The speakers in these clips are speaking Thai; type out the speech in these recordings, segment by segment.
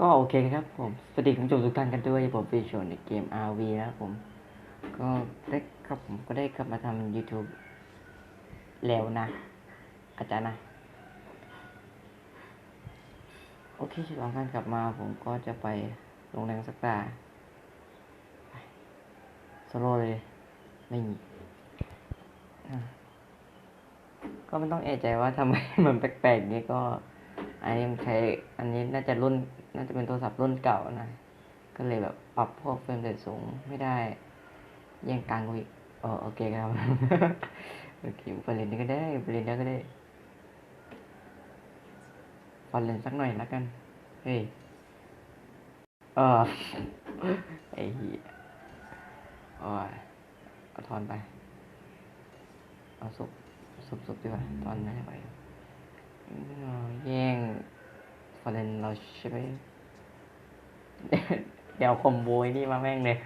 ก็โอเคครับผม สวัสดีคุณผู้ชมทุกท่านกันด้วย ผมฟิชชนในเกม RV นะครับผม ก็ได้ครับผมก็ได้กลับมาทำ YouTube แล้วนะ อาจารย์นะ โอเคหลังการกลับมาผมก็จะไปลงแรงสักตาไปโลเลย ไม่มีก็ไม่ต้องเอะใจว่าทำไมมันแปลกๆนี้ก็ อันนี้มันใช้อันนี้น่าจะรุ่น น่าจะเป็นโทรศัพท์รุ่นเก่านะ ก็เลยแบบปรับพวกเฟรมเรทสูงไม่ได้แย่งกลางกูอีกอ๋อโอเคครับโอเคไปเล่นนี่ก็ได้ไปเล่นได้ก็ได้ฟันเล่นสักหน่อยแล้วกัน เฮ้ย เออไอ้เหี้ยโอ้ยเอาทอนไป เอาสุบสุบสุบดีกว่าทอนไม่ได้ไปเอาแย่ง ฟอร์เรนเราใช่ไหมเดี๋ยวคอมโบยนี่มาแม่งเลย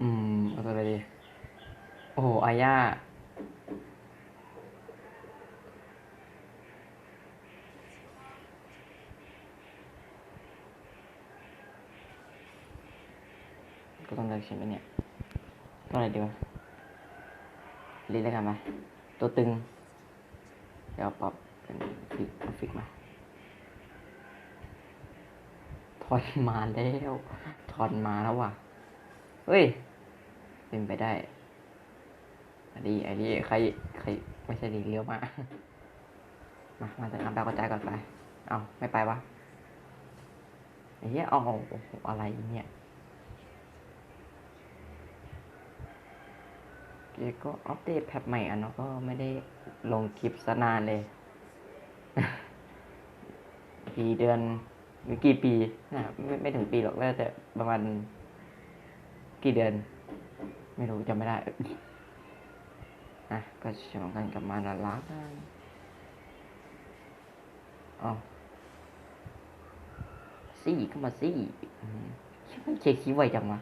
อืมเอาตัวอะไรดี โอ้โห อาญาก็ต้องเลือกใช่ไหมเนี่ยตัวอะไรดีวะรีดแล้วกันไหมตัวตึง เดี๋ยวปรับ เป็นฟิกฟิกมาถอนมาแล้วถอนมาแล้วว่ะ เฮ้ย เป็นไปได้อันนี้อันนี้ใครใครไม่ใช่ดีเลี้ยวมา มามาจะทำดาวกระจายก่อนไป เอาไม่ไปวะไอ้เหี้ยเอาโอ้โหอะไรเนี่ยเกก็อัปเดตแพทใหม่อะเนาะก็ไม่ได้ลงคลิปสนานเลย กี่เดือนหรือกี่ปีนะไม่ไม่ถึงปีหรอกน่าจะประมาณกี่เดือน ไม่รู้จำไม่ได้นะก็ชมกันกับมานารักกันเอาซี่เข้ามาซี่เช็คคิดไวจังวะ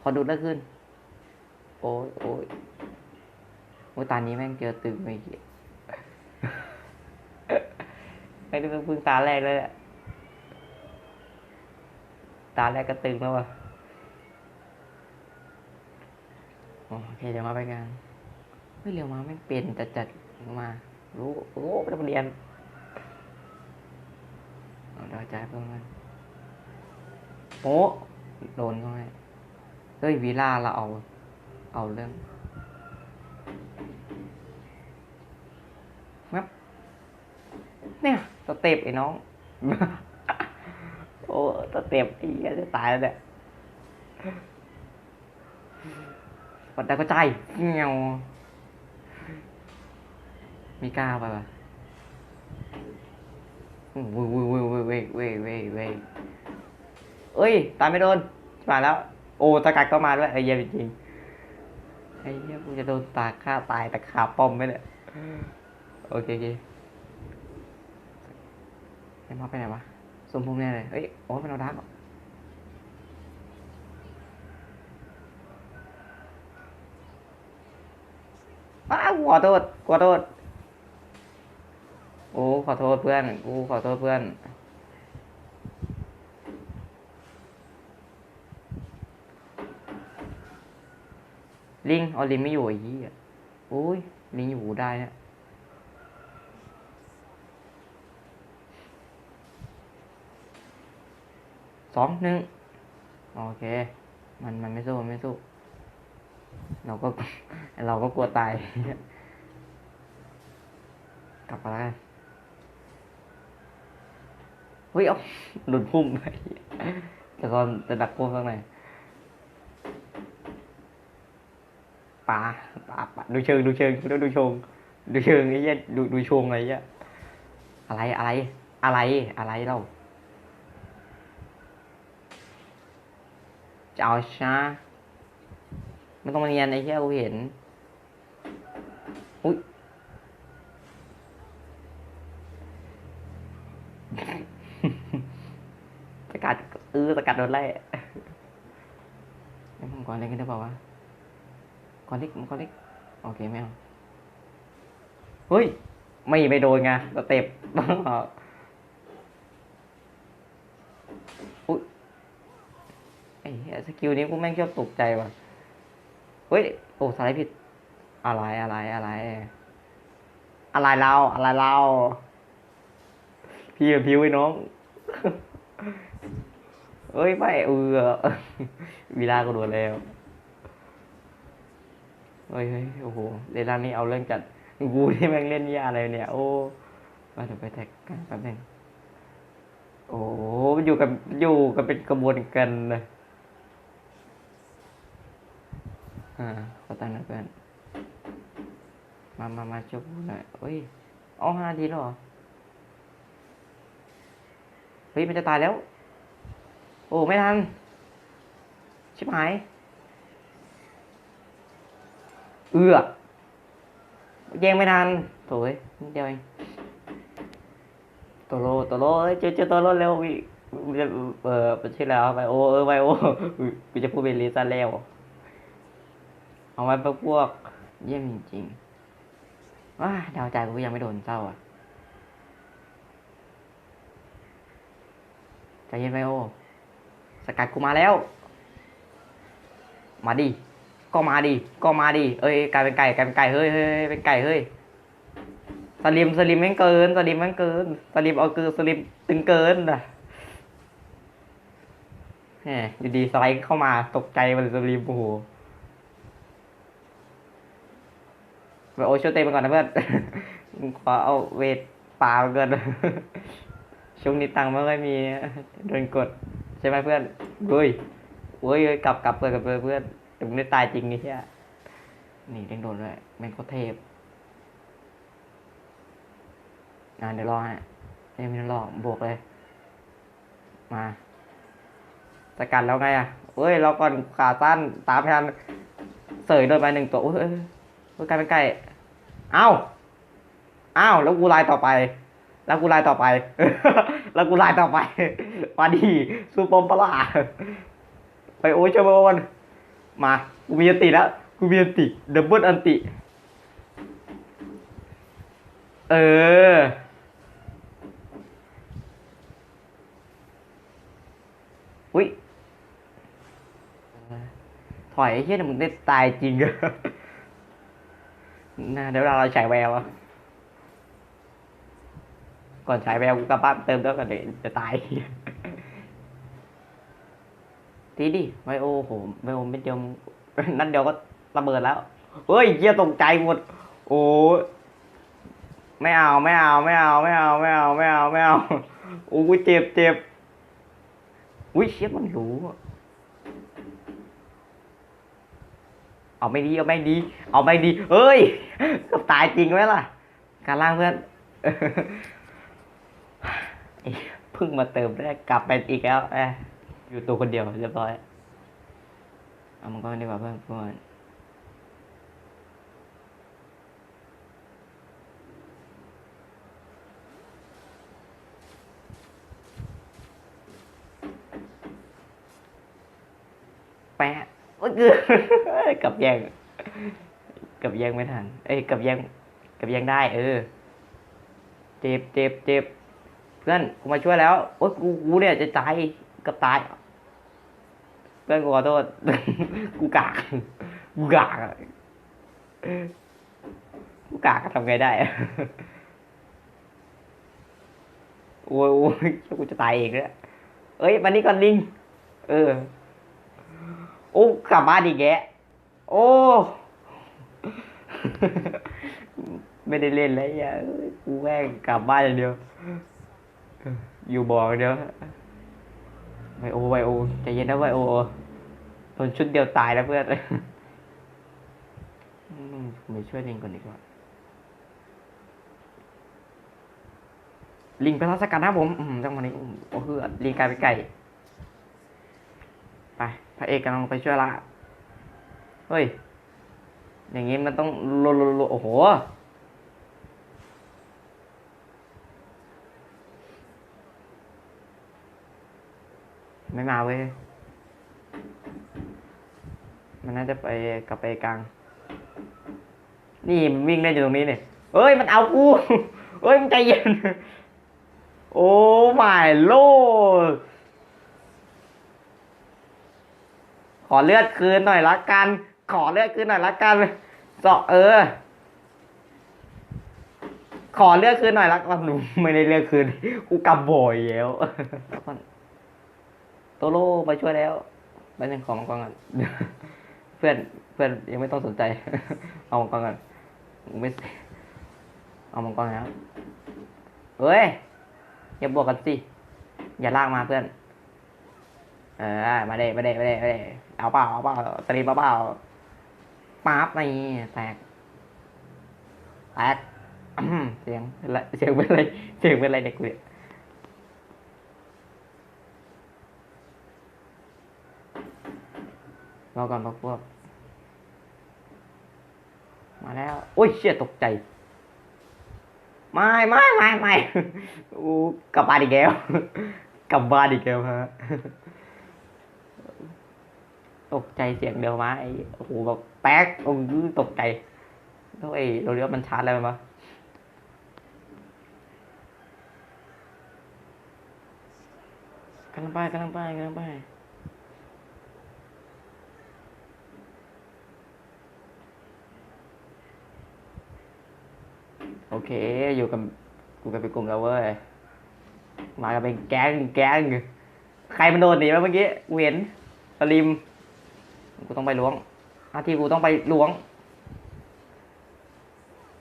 ขอดูได้ขึ้น โอ้ยโอ้ยโอ้ตอนนี้แม่งเจอตึงไปเหี้ย ไม่ได้เพิ่งตาแรกเลยอะตาแรกก็ตึงแล้วว่ะโอเคเดี๋ยวมาไปกันเฮ้ยเร็วมาไม่เป็นจัดจัดมา รู้โอ้ไม่ต้องเรียนเอาดาวจ่ายเพิ่มกันโอ้โดนเขาไงเฮ้ยวีล่าเราเอา เอาเรื่องแป๊บเนี่ย สเต็ปไอ้น้อง โอ้สเต็ปอีกจะตายแล้วเนี่ยปัดได้ก็ใจเงี้ยวมีกล้าไปปะเว้ยเว้ยเว้ยเว้ยเว้ยเว้ยว้ยเอ้ย ตายไม่โดน มาแล้ว โอ้ตะกัดก็มาด้วยไอ้เยี่ยจริงไอ้เยี่ยกูจะโดนตาฆ่าตายแต่ขาป้อมไม่เลยโอเคโอเค ไอ้มอสไปไหนวะสมพงษ์แน่เลยเอ้ยโอ้เป็นเอาดักออ้าวขอโทษขอโทษโอ้ขอโทษเพื่อนกูขอโทษเพื่อนลิงเอาลิงไม่อยู่ไอ้ยี่อะโอ้ยลิงอยู่ได้เนี่ย สองหนึ่งโอเค มันมันไม่สู้มันไม่สู้ เราก็ เราก็กลัวตาย กลับมาแล้วเฮ้ยเอาหลุดพุ่มไปแต่ก่อนจะดักพุ่มข้างในปลาปลาปลาดูเชิงดูเชิงดูดูเชิงดูเชิงไอ้เหี้ยดูดูชงอะไรเงี้ยอะไรอะไรอะไรอะไรเรา จะเอาชาไม่ต้องมาเรียนไอ้เหี้ยกูเห็น อุ้ยสกัดเออสกัดโดนไล่เล่นมังกรเล่นกันได้เปล่าวะมังกรเล็กมังกรเล็กโอเคไม่เอาเฮ้ย ไม่ไปโดนไงสเต็ป อุ๊ยไอ้เหี้ยสกิลนี้กูแม่งชอบตกใจว่ะ เฮ้ย โอ้สไลด์ผิด อะไรอะไรอะไร อะไรเราอะไรเราพี่กับพิวไอ้น้องเอ้ยไม่เออวีลาก็โดนแล้วเฮ้ยโอ้โหเล่นร้านนี้เอาเรื่องจัดกูที่แม่งเล่นยาอะไรเนี่ย โอ้มาเดี๋ยวไปแท็กกันแป๊บนึงโอ้โหอยู่กับอยู่กันเป็นกระบวนกันเลย อ่าขอตั้งหน่อยเพื่อน มามามาช่วยกูหน่อยเฮ้ย เอาห้านาทีแล้วเหรอ เฮ้ย มันจะตายแล้ว โอ้ ไม่ทัน ชิบหาย เอือแย่งไม่ทันโถ่ยนิดเดียวเองตัวโลตัวโลเอ้ยเจอเจอตัวโลเร็ววิเออเป็นชื่อแล้วไปโอเออไปโอกูจะพูดเป็นลิซ่าแล้ว เอาไว้พวก เยี่ยมจริงๆว้าดาวใจกูยังไม่โดนเศร้าอะใจเย็นไปโอ สกัดกูมาแล้ว มาดิ ก็มาดิ ก็มาดิ เอ้ยกลายเป็นไก่กลายเป็นไก่ เฮ้ยเฮ้ยเป็นไก่ เฮ้ย สลิม สลิมแม่งเกิน สลิมแม่งเกิน สลิมเอาคือสลิมตึงเกินนะแหมอยู่ดีสไลด์เข้ามาตกใจมันสลิมโอ้โห ไปโอชเตไปก่อนนะเพื่อนขอเอาเวทปลามาเกินช่วงนี้ตังค์ไม่ค่อยมีโดนกด ใช่ไหมเพื่อนเฮ้ยเฮ้ยกลับกลับเพื่อนกลับเพื่อนเพื่อนถึงได้ตายจริงนี่ใช่นี่เด้งโดนด้วยแม่งโคเทพงานเดี๋ยวรอฮะเอ้ยไม่ต้องรอบวกเลย มาสกัดแล้วไงอะเฮ้ย เราก่อนขาสั้นตามไม่ทันเสยโดนไปหนึ่งตัวเฮ้ยกลายเป็นไก่ อ้าเอ้าแล้วกูไลน์ต่อไป แล้วกูไลน์ต่อไป แล้วกูไลน์ต่อไปมาดีซูปอมปะล่าไปโอ้ยเชมอนมากูมีอันติแล้วกูมีอันติดับเบิลอันติ เอออุ้ยถอยไอ้เหี้ยมึงได้ตายจริงอะ น่าเดี๋ยวเราฉายแววก่อนฉายแววกูกลับบ้านเติมแล้วกันเดี๋ยวจะตายทีดิไวโอโหไวโอไม่เดียวนั่นเดียวก็ระเบิดแล้วเฮ้ยเหี้ยตกใจหมด โอ้ไม่เอาไม่เอาไม่เอาไม่เอาไม่เอาไม่เอาไม่เอาโอ้ยเจ็บเจ็บอุ้ยเชี่ยมันรู้อะ เอาไม่ดีเอาไม่ดี เอาไม่ดีเอ้ยกับตายจริงไหมล่ะ การล่างเพื่อนเพิ่งมาเติมได้กลับไปอีกแล้วเอยอยู่ตัวคนเดียวเรียบร้อยเอามันก็ดีกว่าเพื่อนเพื่อนแปะโอ้ยกลับแยงกับแยงไม่ทัน เอ้ยกับแยงกับแยงได้ เออ เจ็บเจ็บเจ็บเพื่อนกูมาช่วยแล้วโอ๊ยกูกูเนี่ยจะตายกับตาย เพื่อนกูขอโทษ กูกากกูกากอะกูกากอะทำไงได้อะโอ้ยโอ้ยกูจะตายเองแล้วเอ้ยวันนี้ก่อนลิง เออ โอ้กลับบ้านอีกแกโอ้ ไม่ได้เล่นแล้วอย่ากูแม่งกลับบ้านอย่างเดียว อยู่บ่ออย่างเดียวไวโอไวโอใจเย็นนะไวโอโดนชุดเดียวตายแล้วเพื่อนอืมผมไปช่วยลิงก่อนดีกว่า ลิงไปรัสกัดนะผมอืมจังหวะนี้โอ้เฮือลิงกลายเป็นไก่ ไปพระเอกกำลังไปช่วยละเฮ้ย อย่างงี้มันต้องโลโลโลโอ้โหไม่มาเว้ย มันน่าจะไปกลับไปกลาง นี่มันวิ่งได้อยู่ตรงนี้เนี่ยเฮ้ย มันเอากูเฮ้ยมึงใจเย็น โอ้ไม่โลด ขอเลือดคืนหน่อยละกัน ขอเลือดคืนหน่อยละกันเจาะเออ ขอเลือดคืนหน่อยละกันหนูไม่ได้เลือดคืนกูกำบ่อยแล้วโตโร่มาช่วยแล้วไปหนึ่งของมังกรก่อนเพื่อนเพื่อนยังไม่ต้องสนใจ เอามังกรก่อนไม่เอามังกรแล้วเฮ้ยอย่าบวกกันสิอย่าลากมาเพื่อน เออมาเด้มาเด้มาเด้มาเด้เอาเปล่าเอาเปล่าสลีมเอาเปล่าปั๊บนี่แตกแตกเสียงเสียงเป็นอะไรเสียงเป็นอะไรเด็กกูเนี่ยรอก่อนพวกพวกมาแล้ว โอ้ยเชี่ยตกใจ ไม่ไม่ไม่ไม่อู้กลับบ้านอีกแล้ว กลับบ้านอีกแล้วฮะ ตกใจเสียงเดียวมาไอ้โอ้โหแบบแป๊กโอ้ยตกใจแล้วไอ้เราเรียกว่ามันชาร์จอะไรมันวะกำลังไปกำลังไปกำลังไปโอเค อยู่กับกูกับเป็นกลุ่มแล้วเว้ย มากันเป็นแก๊งแก๊งใครมันโดนหนีมาเมื่อกี้กูเห็นสลิม กูต้องไปล้วงหน้าที่กูต้องไปล้วง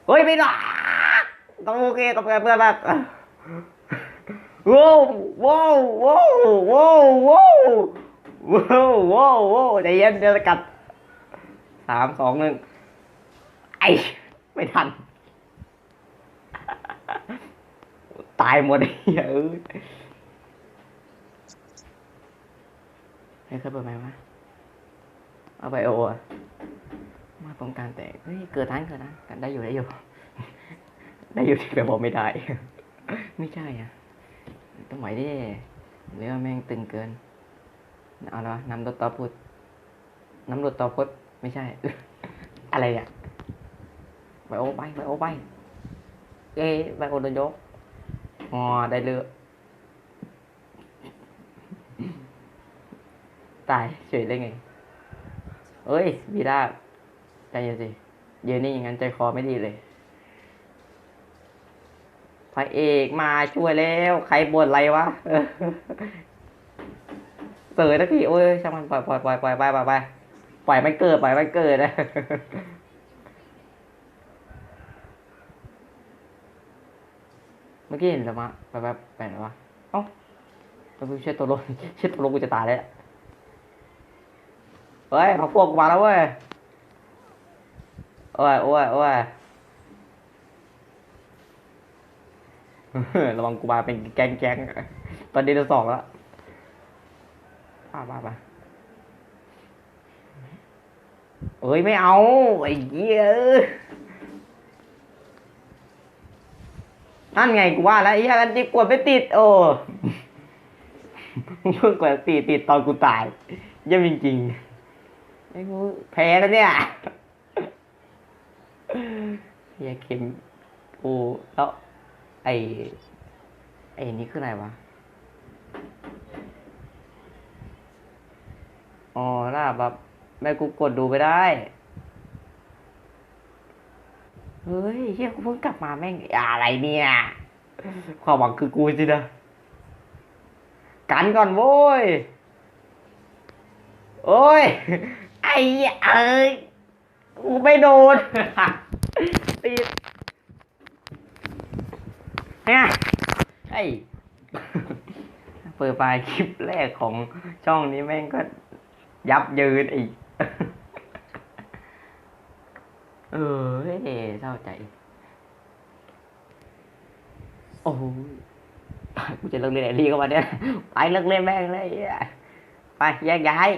เฮ้ยไม่ได้ต้องโอเคต้องไปเพื่อนแบบว้าวว้าวว้าวว้าวว้าวว้าวว้าวว้าวใจเย็นเดี๋ยวจะกัดสามสองหนึ่งไอไม่ทัน ตายหมดเหี้ยเอ้ยให้เคยเปิดไหมวะ เอาไปโออะมาตรงการแตกเฮ้ยเกิดทันเกิดทันกันได้อยู่ได้อยู่ ได้อยู่ที่แบบบอกไม่ได้ ไม่ใช่อะต้องไหวดิเรือว่าแม่งตึงเกิน เอาละวะน้ำรถต่อพุดน้ำรถต่อพุดไม่ใช่ อะไรอะไปโอไปไปโอไปเอ้ไปโอโดนยกอ๋อได้เรือตายเฉยได้ไง เอ้ยวีด้าใจเย็นสิเย็นนี่อย่างนั้นใจคอไม่ดีเลยพระเอกมาช่วยแล้ว ใครบ่นอะไรวะเออเสยนะพี่โอ้ยช่างมันปล่อยปล่อยปล่อยปล่อยไปไปไปปล่อยมันเกิดปล่อยมันเกิดนะเมื่อกี้เห็นสมะไปไปไปไหนวะเอ้าไปเช็ดตัวลงเช็ดตัวลงกูจะตายแล้ว เฮ้ยพักพวกกูมาแล้วเว้ย โอ้ยโอ้ยโอ้ยระวังกูมาเป็นแก๊งแกงตอนนี้เราสองแล้วป้าป้าป้าเอ้ยไม่เอาไอ้เหี้ยนั่นไงกูว่าแล้วไอ้เหี้ยกันจิกดไม่ติด โอ้เพิ่งกดติดติดตอนกูตายเยี่ยมจริง อ้กูแพ้แล้วเนี่ยเฮียเข็มกูแล้วไอ้ไอ้นี่คืออะไรวะอ๋อน่าแบบแม่กูกดดูไปได้ เฮ้ยเฮียกูเพิ่งกลับมาแม่งอะไรเนี่ย ความหวังคือกูสินะกันก่อนโว้ย โอ้ย ไอ้เอ้ยกูไม่โดนติดเนี่ยไอ้เปิดไฟคลิปแรกของช่องนี้แม่งก็ยับเยินอีก เออเฮ้ยเศร้าใจ โอ้โหกูจะเลิกเล่นไอ้นี่ก็มาเนี่ย ไปเลิกเล่นแม่งเลยไอ้เหี้ยไปแยกย้าย